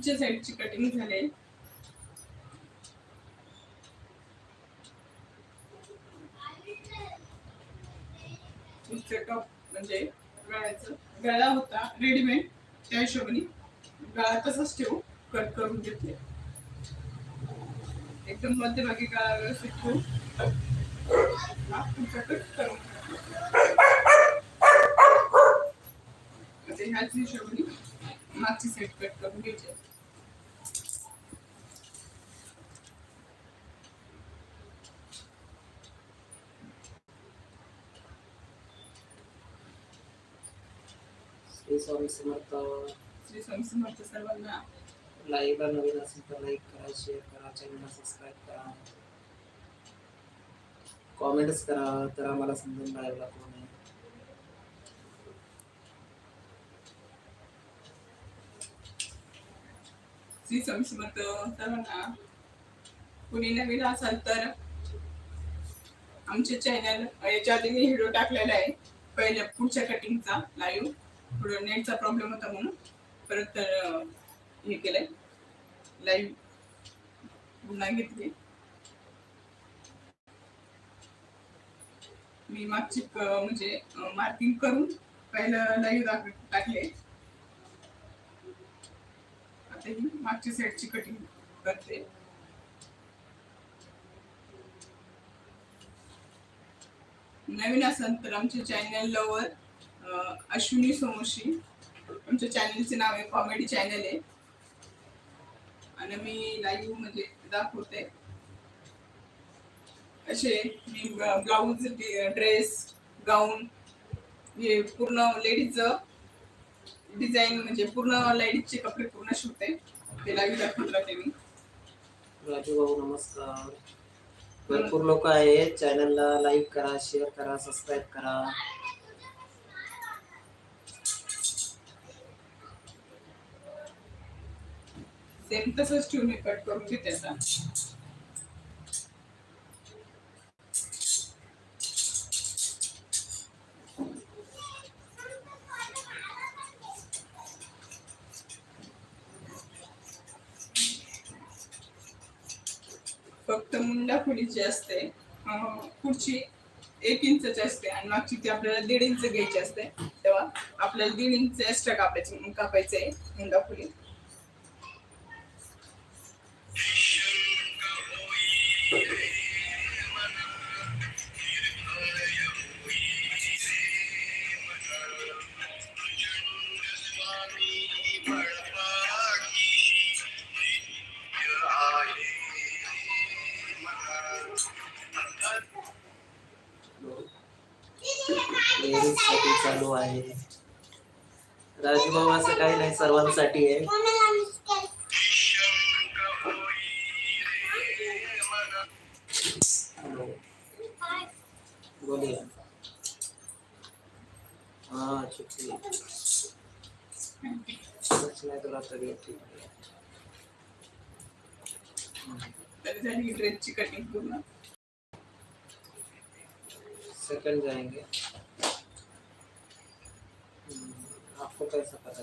पुढच्या साईडची कटिंग झाले टॉप म्हणजे गळ्याचं. गळा होता रेडीमेड त्या हिशोबाने गळा तसाच ठेवू कट करून घेतले. एकदम मध्यभागी गळा व्यवस्थित ठेवू कट करून ह्याच हिशोबाने मागची साईड कट करून घ्यायची. श्री स्वामी समर्थ. श्री स्वामी समर्थ सर्वांना. लाईव्हला नवीन असेल तर लाईक करा शेअर करा चॅनलला सबस्क्राईब करा. कॉमेंट्स करा तर आम्हाला समजून लाईव्हला कोण आहे? श्री स्वामी समर्थ सर्वांना. कुणी नवीन असाल तर आमचे चॅनल याच्या आधी मी व्हिडिओ टाकलेला आहे. पहिल्या पुढच्या कटिंगचा लाईव्ह थोडं नेटचा प्रॉब्लेम होता म्हणून परत तर हे केलंय. लाईव्ह पुन्हा घेतली. मी मागची म्हणजे मार्किंग करून पहिलं लाईव्ह टाकले. आता ही मागच्या साईडची कटिंग करते. नवीन असाल तर आमच्या चॅनलवर अश्विनी सोमोशी. आमच्या चॅनलचे नाव आहे कॉमेडी चॅनल आहे. आणि मी लाईव्ह म्हणजे दाखवते. असे मी ब्लाऊज ड्रेस गाऊन हे पूर्ण लेडीज डिझाईन म्हणजे पूर्ण लेडीजचे कपडे पूर्ण शिवते. ते लाईव्ह दाखवत राहते मी. राजू भाऊ नमस्कार. भरपूर लोक आहेत. चॅनलला लाईक करा शेअर करा सबस्क्राईब करा. सेम तसंच ठेवून कट करून घेते आता फक्त मुंडा खुडीची असते. खुर्ची एक इंचची असते आणि मागची ती आपल्याला दीड इंच घ्यायची असते. तेव्हा आपल्याला दीड इंच एक्स्ट्रा कापायचे कापायचं आहे मुंडा खुली चालू आहे. राजू भाऊ असं काही नाही सर्वांसाठी आहे. बोलिए हाँ छुट्टी कुछ नहीं थोड़ा तबीयत ठीक है सेकंड जाएंगे. कैसा पता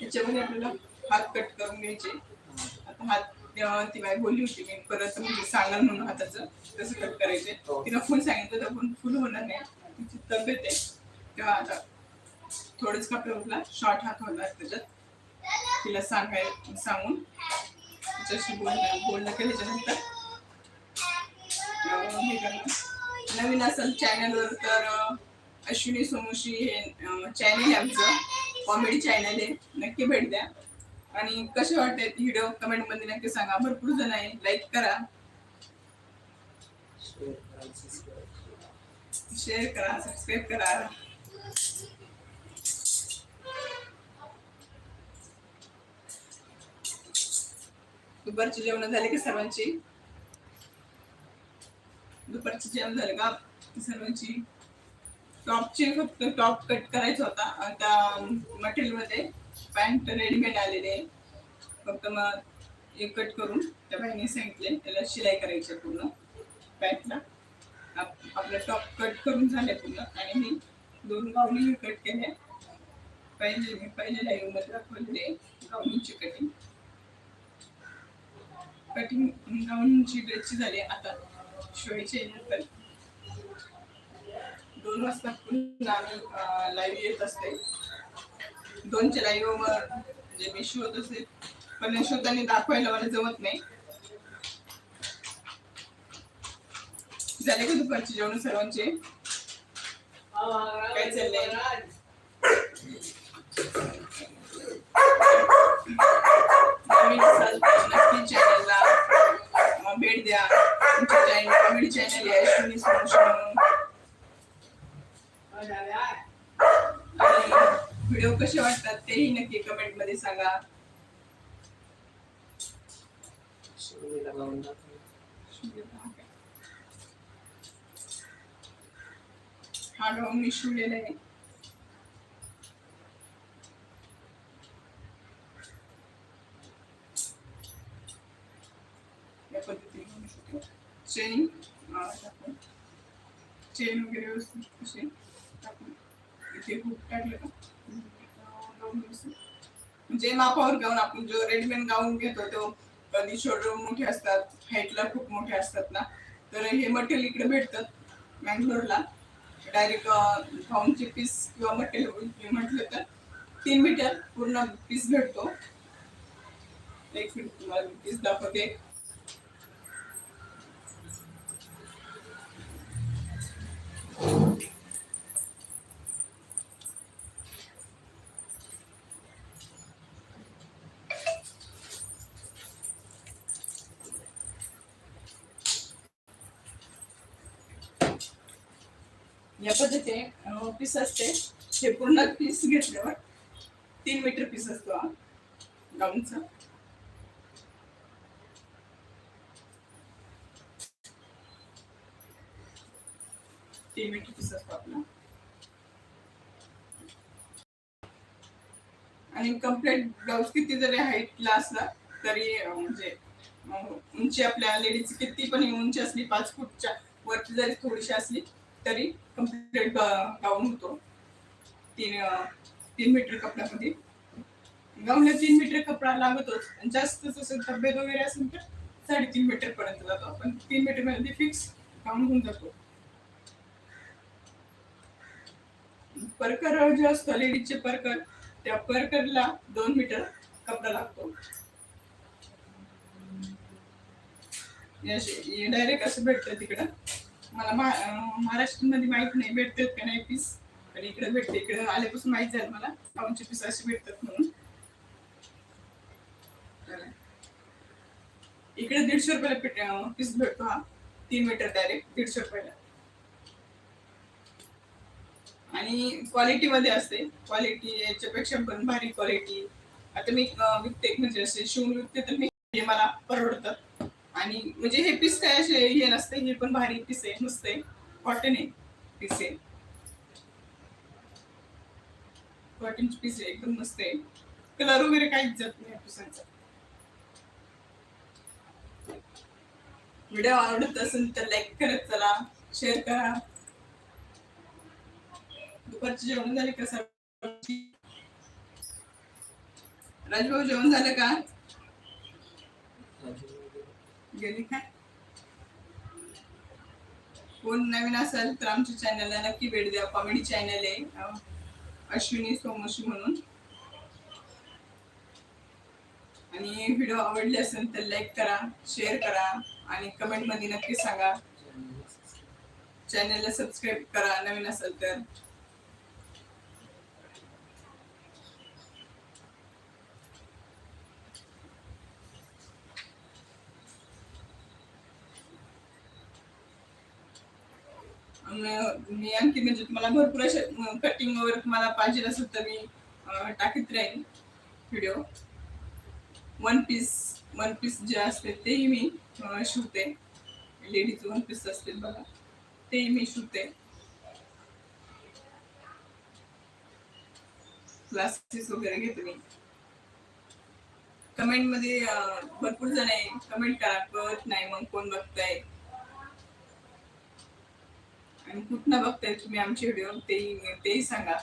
त्याच्यामध्ये आपल्याला हात कट करून घ्यायचे. आता हात तेव्हा ती बाई बोलली होती मी परत म्हणजे सांगाल म्हणून हाताचं कसं कट करायचे. हो. तिला फुल सांगितलं तर पण फुल होणार नाही. तिची तब्येत आहे. तेव्हा आता थोडंच कपडे होतला शॉर्ट हात होणार त्याच्यात. तिला सांगाय सांगून तिच्याशी बोलणं बोलणं केलं त्याच्यानंतर अं, हे करणं. नवीन असेल चॅनलवर तर अश्विनी सोमोशी हे चॅनल आहे आमचं. कॉमेडी चॅनल आहे. नक्की भेट द्या. आणि कसे वाटते व्हिडिओ कमेंटमध्ये नक्की सांगा. भरपूर जण आहे. लाईक करा. शेअर करा. सबस्क्राईब करा. दुपारची जेवण झाले की सर्वांची? दुपारचं जेवण झालं का सर्वांची टॉपचे फक्त टॉप कट करायचा होता. आता मटेरियलमध्ये पॅन्ट रेडीमेड आलेले आहे फक्त मग एक कट करून त्या बाईने सांगितले त्याला शिलाई करायची आहे पूर्ण पॅन्टला. आपला आपलं टॉप कट करून झाले पूर्ण. आणि मी दोन गावणी कट केले पहिले मी पहिले लाईव्हमध्ये दाखवलेले गाऊनची कटिंग कटिंग गाऊनची ड्रेसची झाली आता. शिवायचे नंतर दोन वाजता पुन्हा आम्ही लाईव्ह येत असते. दोनच्या लाईव्ह म्हणजे मी शिवत असते पण शिवताना दाखवायला मला जमत नाही. झाले का दुपारचे जेवण सर्वांचे? काय चाललंय? चॅनलला भेट द्या. कॉमेडी चॅनल आहे अश्विनी आणि व्हिडिओ कसे वाटतात तेही नक्की कमेंटमध्ये सांगा. हा गाऊन मी शिवलेला आहे या पद्धतीने घेऊ शकतो चेन. टाकून चेन वगैरे व्यवस्थित कसे टाकून इथे खूप टाकलं का? म्हणजे मापावर गाऊन आपण जो रेडीमेड गाऊन घेतो तो कधी शोल्डर मोठे असतात हाईटला खूप मोठे असतात ना तर हे मटेरियल इकडे भेटतात मँगलोरला डायरेक्ट गाऊनचे पीस किंवा मटेरियल म्हटलं तर तीन मीटर पूर्ण पीस भेटतो. एक मिनिट तुम्हाला पीस दाखवते. या पद्धतीने पीस असते. हे पूर्ण पीस घेतल्यावर तीन मीटर पीस असतो हा. गाऊनचा. तीन मीटर पीस असतो आपला. आणि कंप्लीट ब्लाऊज किती जरी हाईटला असला तरी म्हणजे उंची आपल्या लेडीज किती पण उंची असली पाच फूटच्या वरती जरी थोडीशी असली तरी कंप्लीट गाऊन होतो. तीन तीन मीटर कपड्यामध्ये. गाऊनला तीन मीटर कपडा लागतोच. जास्त जसं तब्येत वगैरे असेल तर साडेतीन मीटर पर्यंत जातो. आपण तीन मीटरमध्ये फिक्स गाऊन होऊन जातो. परकर जे असतो लेडीजचे परकर त्या परकरला दोन मीटर कपडा लागतो. डायरेक्ट असं भेटतं तिकडं. मला महाराष्ट्रामध्ये माहीत नाही भेटतात का नाही पीस पण इकडे भेटते इकडे आल्यापासून माहीत झालं मला पाऊनचे पीस असे भेटतात म्हणून. इकडे दीडशे रुपयाला पीस भेटतो हा. तीन मीटर डायरेक्ट दीडशे रुपयाला. आणि क्वालिटी मध्ये असते. क्वालिटी याच्यापेक्षा पण भारी क्वालिटी आता मी विकते म्हणजे असे शिवून विकते तर मी हे मला परवडतात. आणि म्हणजे हे पीस काय असे हे नसते हे पण भारी पीस आहे मस्त आहे कॉटन आहे पीस. आहे कॉटन पीस आहे एकदम मस्त आहे. कलर वगैरे काहीच जात नाही पिसांचा. व्हिडिओ आवडत असेल तर लाईक करत चला शेअर करा. दुपारचे जेवण झाले का सर? राजभाऊ जेवण झालं का? गेली काय? कोण नवीन असेल तर आमच्या चॅनलला नक्की भेट द्या. कॉमेडी चॅनल आहे. अश्विनी सोमोशी म्हणून. आणि व्हिडिओ आवडले असेल तर लाईक करा शेअर करा आणि कमेंटमध्ये नक्की सांगा. चॅनलला सबस्क्राईब करा नवीन असेल तर. मी आणखी म्हणजे तुम्हाला भरपूर असे कटिंग वगैरे तुम्हाला पाहिजे असेल तर मी टाकत टाकीत राहीन video one piece one piece जे असते तेही मी शिवते. लेडीज वन पीस असतील बघा तेही मी शिवते. क्लासेस वगैरे घेते मी. कमेंटमध्ये भरपूर जण आहे कमेंट करा कळत नाही मग कोण बघताय. आणि कुठनं बघताय तुम्ही आमचे व्हिडिओ तेही तेही सांगा.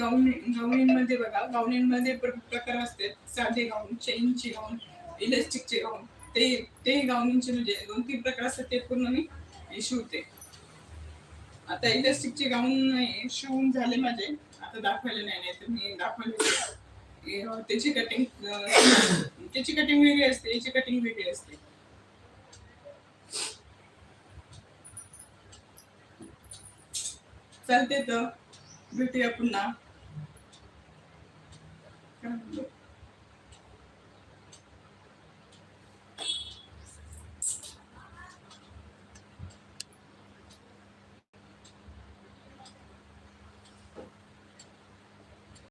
गाऊन गाऊनींमध्ये बघा गाऊनींमध्ये प्रकार असते. साधे गाऊन चेनचे गाऊन इलेस्टिकचे गाऊन ते ते गाऊनींचे म्हणजे दोन तीन प्रकार असतात ते पूर्ण मी शिवते आता इलेस्टिकचे गाऊन शिवून झाले माझे. आता दाखवायला नाही नाही तर मी दाखवले त्याची कटिंग त्याची कटिंग वेगळी असते याची कटिंग वेगळी असते. चालते तर भेटूया पुन्हा.